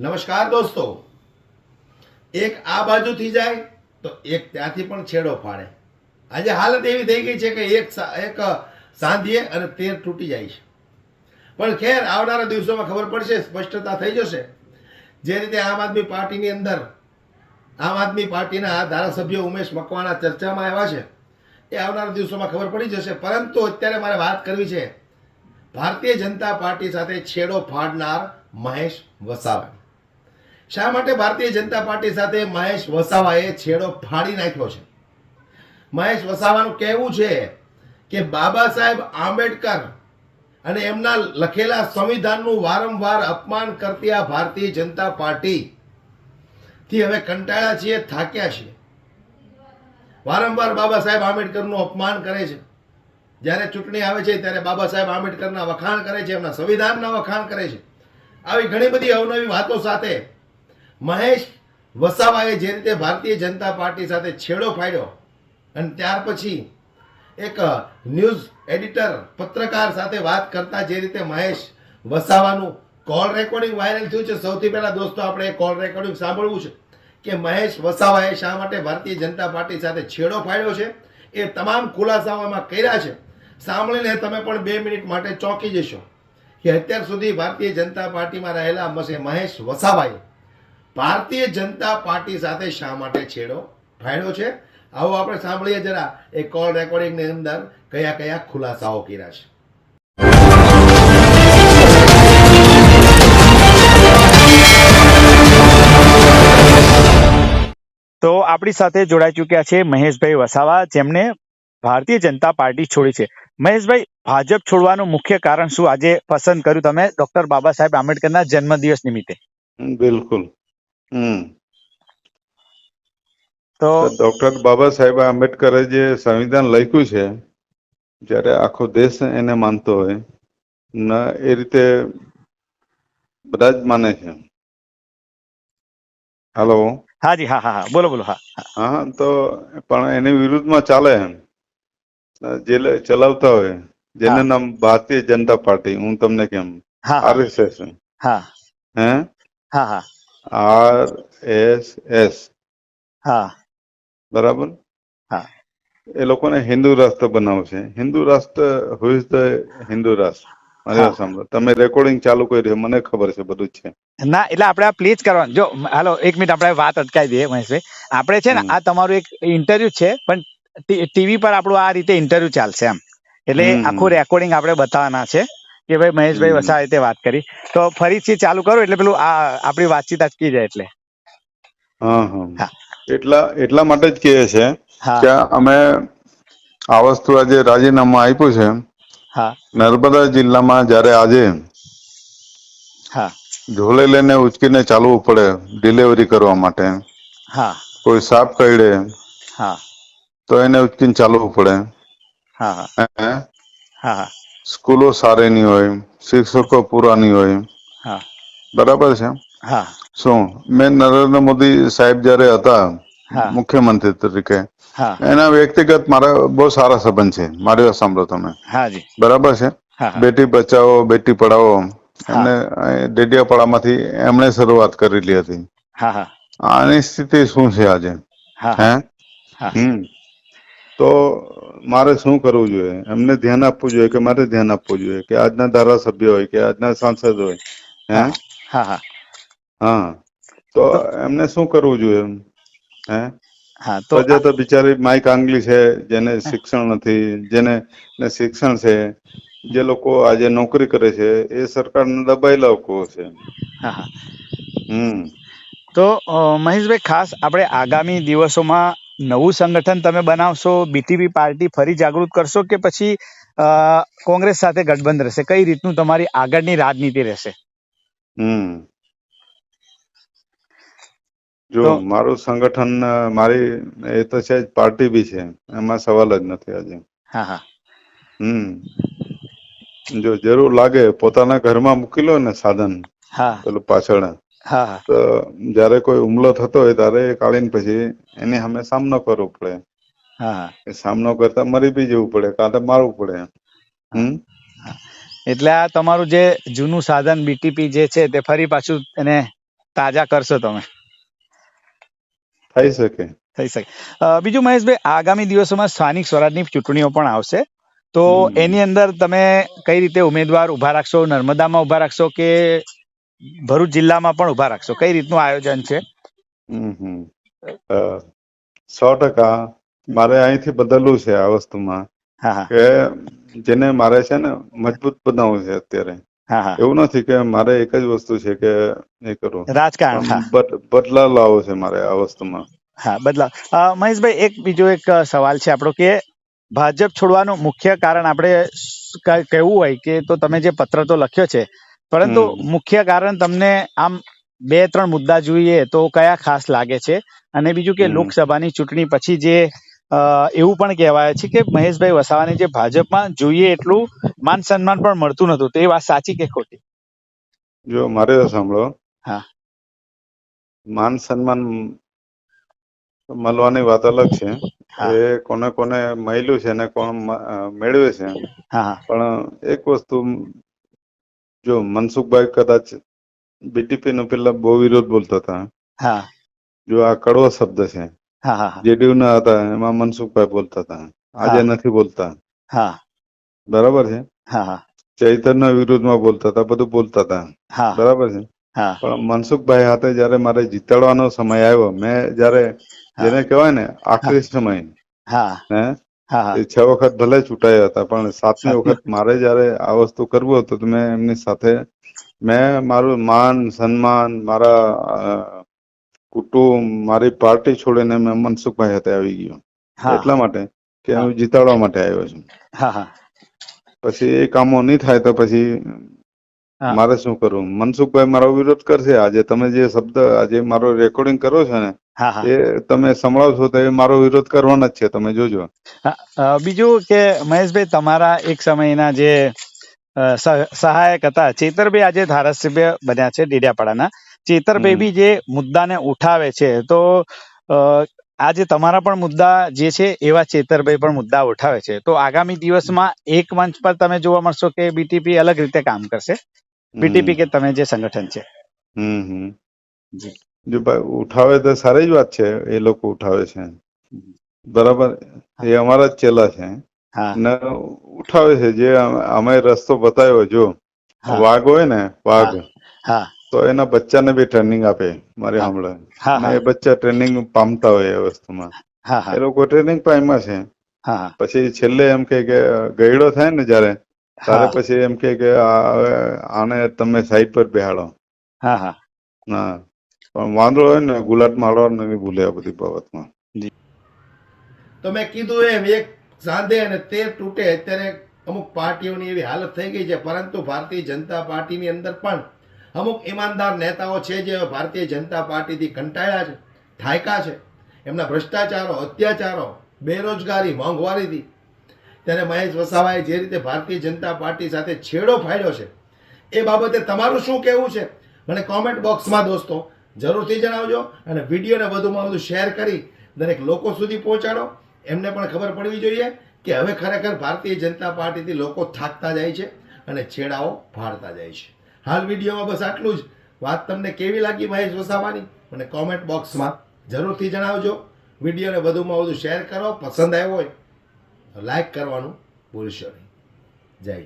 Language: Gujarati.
નમસ્કાર દોસ્તો. એક આ બાજુથી જાય, તો એક ત્યાંથી પણ છેડો ફાડે. આજે હાલત એવી થઈ ગઈ છે કે એક એક સાંધીએ અને તેર તૂટી જાય છે. પણ ખેર, આવનારા દિવસોમાં ખબર પડશે, સ્પષ્ટતા થઈ જશે. જે રીતે આમ આદમી પાર્ટીની અંદર, આમ આદમી પાર્ટીના ધારાસભ્ય ઉમેશ મકવાણા ચર્ચામાં આવ્યા છે, એ આવનારા દિવસોમાં ખબર પડી જશે. પરંતુ અત્યારે મારે વાત કરવી છે, ભારતીય જનતા પાર્ટી સાથે છેડો ફાડનાર મહેશ વસાવા. શા માટે ભારતીય જનતા પાર્ટી સાથે મહેશ વસાવાએ છેડો ફાડી નાખ્યો છે? મહેશ વસાવાનું કહેવું છે કે બાબા સાહેબ આંબેડકર અને એમના લખેલા સંવિધાનનું વારંવાર અપમાન કરતી આ ભારતીય જનતા પાર્ટી થી હવે કંટાળ્યા છીએ, થાક્યા છીએ. વારંવાર બાબા સાહેબ આંબેડકરનું અપમાન કરે છે. જ્યારે ચૂંટણી આવે છે, ત્યારે બાબા સાહેબ આંબેડકરના વખાણ કરે છે, એમના સંવિધાનના વખાણ કરે છે. આવી ઘણી બધી અવનવી વાતો સાથે મહેશ વસાવાએ જે રીતે ભારતીય જનતા પાર્ટી સાથે છેડો ફાડ્યો અને ત્યાર પછી એક ન્યૂઝ એડિટર, પત્રકાર સાથે વાત કરતા જે રીતે મહેશ વસાવાનું કોલ રેકોર્ડિંગ વાયરલ થયું છે. સૌથી પહેલા દોસ્તો, આપણે કોલ રેકોર્ડિંગ સાંભળવું છે કે મહેશ વસાવાએ શા માટે ભારતીય જનતા પાર્ટી સાથે છેડો ફાડ્યો છે? એ તમામ ખુલાસાઓ એમાં કર્યા છે. સાંભળીને તમે પણ બે મિનિટ માટે ચોંકી જશો કે અત્યાર સુધી ભારતીય જનતા પાર્ટીમાં રહેલા મશે મહેશ વસાવાએ ભારતીય જનતા પાર્ટી સાથે શા માટે છેડો? ફાડ્યો છે? આવો આપણે સાંભળીએ જરા એ કોલ રેકોર્ડિંગની અંદર કયા કયા ખુલાસાઓ કર્યા છે. તો આપણી સાથે જોડાઈ ચૂક્યા છે મહેશભાઈ વસાવા જેમને ભારતીય જનતા પાર્ટી છોડી છે. મહેશભાઈ ભાજપ છોડવાનું મુખ્ય કારણ શું? આજે પસંદ કર્યું તમે ડોક્ટર બાબા સાહેબ આંબેડકરના જન્મદિવસ નિમિત્તે. બિલકુલ. તો ડોક્ટર બાબા સાહેબ આંબેડકરે જે સંવિધાન લખ્યું છે જ્યારે આખો દેશ એને માનતો હોય ન એ રીતે બધા જ માને છે. હાલો? હાજી હા હા હા. બોલો બોલો હા હા. તો પણ એની વિરુદ્ધમાં ચાલે એમ. જે લે- ચલાવતા હોય જેનું નામ ભારતીય જનતા પાર્ટી હું તમને કેમ? આરએસએસ હા. હે? હા હા. આર એસ એસ હા. બરાબર? હા. એ લોકોને હિન્દુ રાષ્ટ્ર બનાવશે હિન્દુ રાષ્ટ્ર હુઇઝ ધ હિન્દુ રાષ્ટ્ર? મારી સાંભળો. તમે રેકોર્ડિંગ ચાલુ કરી રહ્યો મને ખબર છે બધું છે. ના એટલે આપણે આ પ્લીઝ કરવાનું. જો હાલો એક મિનિટ આપણે વાત અટકાવી દઈએ મહેશભાઈ. આપણે છે ને આ તમારું એક ઇન્ટરવ્યુ છે પણ ટીવી પર આપણું આ રીતે ઇન્ટરવ્યુ ચાલશે એમ. એટલે. આખું રેકોર્ડિંગ આપણે બતાવવાના છે. કે ભાઈ મહેશભાઈ. વસા રીતે વાત કરી. તો ફરીથી ચાલુ કરો એટલે પેલું આ આપણી વાતચીત અટકી જાય એટલે. હા. એટલા એટલા માટે જ કહે છે કે અમે આ વસ્તુ આજે રાજીનામું આપ્યું છે. નર્મદા જિલ્લામાં જ્યારે આજે હા. ઝોલે લઈને ઉચકીને ચાલવું પડે ડિલિવરી કરવા માટે. હા. કોઈ સાપ કરડે હા. તો એને ઉચકીને ચાલવું પડે? હા હા. સ્કૂલો સારી નહીં હોય શિક્ષકો પૂરા નહીં હોય બરાબર છે? શું? મેં નરેન્દ્ર મોદી સાહેબ જ્યારે હતા મુખ્યમંત્રી તરીકે એના વ્યક્તિગત મારા બહુ સારા સંબંધ છે મારી વાત સાંભળો તમે. બરાબર છે? બેટી બચાવો બેટી પઢાવો. અહીં ડેડિયાપાડામાંથી એમણે શરૂઆત કરેલી હતી. આની સ્થિતિ શું છે આજે? હા. હમ. તો મારે શું કરવું જોઈએ? એમને ધ્યાન આપવું જોઈએ કે મારે ધ્યાન આપવું જોઈએ? કે આજના ધારાસભ્ય હોય કે આજના સાંસદ હોય? હે? હા હા હા. તો તો- એમને શું કરવું જોઈએ હે? હા તો પ્રજા તો બિચારી માઈક આંગલી છે જેને શિક્ષણ નથી જેને ને શિક્ષણ છે જે લોકો આજે નોકરી કરે છે એ સરકારના દબાયેલા લોકો છે. હા હા. હમ. તો મહેશભાઈ ખાસ આપણે આગામી દિવસોમાં નવું સંગઠન તમે બનાવશો બીટીપી પાર્ટી ફરી જાગૃત કરશો કે પછી કોંગ્રેસ સાથે ગઠબંધ રહેશે? કઈ રીતનું તમારી આગળની રાજનીતિ રહેશે? જો મારું સંગઠન મારી એ તો છે જ પાર્ટી બી છે. એમાં સવાલ જ નથી આજે. હા હા. હમ. જો જરૂર લાગે પોતાના ઘરમાં મૂકી લો ને સાધન હા. પેલું પાછળ. તો જ્યારે કોઈ હુમલો થતો હોય ત્યારે એ કાઢીને પછી એને સામે સામનો કરવો પડે. હા સામનો કરતા મરી બી જવું પડે કાં તો મારવું પડે. હમ? એટલે આ તમારું જે જૂનું સાધન બીટીપી જે છે તે ફરી પાછું એને તાજા કરશો તમે. થઈ શકે. થઈ શકે. બીજું મહેશભાઈ આગામી દિવસોમાં સ્થાનિક સ્વરાજની ચૂંટણીઓ પણ આવશે. તો એની અંદર તમે કઈ રીતે ઉમેદવાર ઊભા રાખશો નર્મદામાં ઊભા રાખશો કે ભરૂચ જિલ્લામાં પણ ઊભા રાખશો. કઈ રીતનું આયોજન છે? સો ટકા. મારે અહીંથી બદલવું છે આ વસ્તુમાં કે જેને મારે છે ને મજબૂત બનાવવું છે અત્યારે. એવું નથી કે મારે એક જ વસ્તુ છે કે એ કરવું રાજકારણ બદલાવ લાવવો છે મારે આ વસ્તુમાં. હા બદલાવ. મહેશભાઈ એક બીજો એક સવાલ છે આપણો કે ભાજપ છોડવાનું મુખ્ય કારણ આપણે કહેવું હોય કે તો તમે જે પત્ર તો લખ્યો છે પરંતુ મુખ્ય કારણ તમને આમ બે ત્રણ મુદ્દા જોઈએ તો કયા ખાસ લાગે છે? અને બીજું કે. લોકસભાની ચૂંટણી પછી જે એવું પણ કહેવાય છે કે મહેશભાઈ વસાવાની જે ભાજપમાં જોઈએ એટલું માન સન્માન પણ મળતું નતું તો એ વાત સાચી કે ખોટી? જો મારે સાંભળો. હા. માન સન્માન મળવાની વાત અલગ છે. એ કોને કોને મળ્યું છે ને કોણ મેળવે છે પણ એક વસ્તુ જો મનસુખભાઈ કદાચ બીટીપી નો પેલા બહુ વિરોધ બોલતા હતા. હા. જો આ કડવો શબ્દ છે. હા હા હા. જેડીયુ ના હતા એમાં મનસુખભાઈ બોલતા હતા. આજે નથી બોલતા. હા. બરાબર છે? હા હા. ચૈતન્યમાં બોલતા હતા બધું બોલતા હતા. બરાબર છે? હા. પણ મનસુખભાઈ હાથે જયારે મારે જીતાડવાનો સમય આવ્યો મેં જયારે જેને કહેવાય ને આખરી સમય. હા? એ છ વખત ભલે ચૂંટાયા હતા પણ સાતમી વખત મારે જયારે આ વસ્તુ કરવું હતું તો મેં એમની સાથે મેં મારું માન સન્માન મારા કુટુંબ મારી પાર્ટી છોડીને મેં મનસુખભાઈ હાથે આવી ગયો. એટલા માટે કે હું. જીતાડવા માટે આવ્યો છું. પછી એ કામો નહીં થાય તો પછી મારે શું કરવું? મનસુખભાઈ મારો વિરોધ કરશે. આજે તમે જે શબ્દ આજે મારો રેકોર્ડિંગ કરો છો ને એ તમે સંભળાવશો તો એ મારો વિરોધ કરવાનો જ છે તમે જોજો. બીજું કે મહેશભાઈ તમારા એક સમયના જે સહાયક હતા ચેતરભાઈ આજે ધારાસભ્ય બન્યા છે ડેડિયાપાડાના. ચેતરભાઈ. બી જે મુદ્દાને ઉઠાવે છે તો આજે તમારા પણ મુદ્દા જે છે એવા ચેતરભાઈ પણ મુદ્દા ઉઠાવે છે. તો આગામી દિવસમાં એક મંચ પર તમે જોવા મળશો કે બીટીપી અલગ રીતે કામ કરશે? બીટીપી કે તમે જે સંગઠન છે? હમ હમ. જી. જો ઉઠાવે તો સારી જ વાત છે એ લોકો ઉઠાવે છે. બરાબર? એ અમારા જ ચેલા છે. ને ઉઠાવે છે જે અમે- રસ્તો બતાવ્યો જો. વાઘ હોય ને વાઘ. તો એના બચ્ચાને બી ટ્રેનિંગ આપે મારે હા. સાંભળે હા ને હા એ બચ્ચા ટ્રેનિંગ પામતા હોય એ વસ્તુમાં. એ લોકો ટ્રેનિંગ પામ્યા છે. પછી છેલ્લે એમ કે ગયડો થાય ને જયારે ત્યારે પછી એમ કે આને તમે સાઈડ પર બેહાડો. હા. પણ વાંધો હોય ને ગુલાટ મારવાનું નહીં ભૂલે આ બધી બાબતમાં. તો મેં કીધું એમ, એક સાંધે અને તેર તૂટે, અત્યારે અમુક પાર્ટીઓની એવી હાલત થઈ ગઈ છે, પરંતુ ભારતીય જનતા પાર્ટીની અંદર પણ અમુક ઈમાનદાર નેતાઓ છે જે ભારતીય જનતા પાર્ટીથી કંટાળ્યા છે, થાયકા છે. એમના ભ્રષ્ટાચારો, અત્યાચારો, બેરોજગારી, મોંઘવારીથી. ત્યારે મહેશ વસાવાએ જે રીતે ભારતીય જનતા પાર્ટી સાથે છેડો ફાડ્યો છે, એ બાબતે તમારું શું કહેવું છે? મને કોમેન્ટ બોક્સમાં દોસ્તો જરૂરથી જણાવજો અને વિડીયોને વધુમાં વધુ શેર કરી દરેક લોકો સુધી પહોંચાડો. એમને પણ ખબર પડવી જોઈએ કે હવે ખરેખર ભારતીય જનતા પાર્ટીથી લોકો થાકતા જાય છે અને છેડાઓ ફાડતા જાય છે. હાલ વિડીયોમાં બસ આટલું જ. વાત તમને કેવી લાગી મહેશ વસાવાની? મને કોમેન્ટ બોક્સમાં જરૂરથી જણાવજો. વિડીયોને વધુમાં વધુ શેર કરો. પસંદ આવ્યો હોય લાઈક કરવાનું ભૂલશો નહીં. જય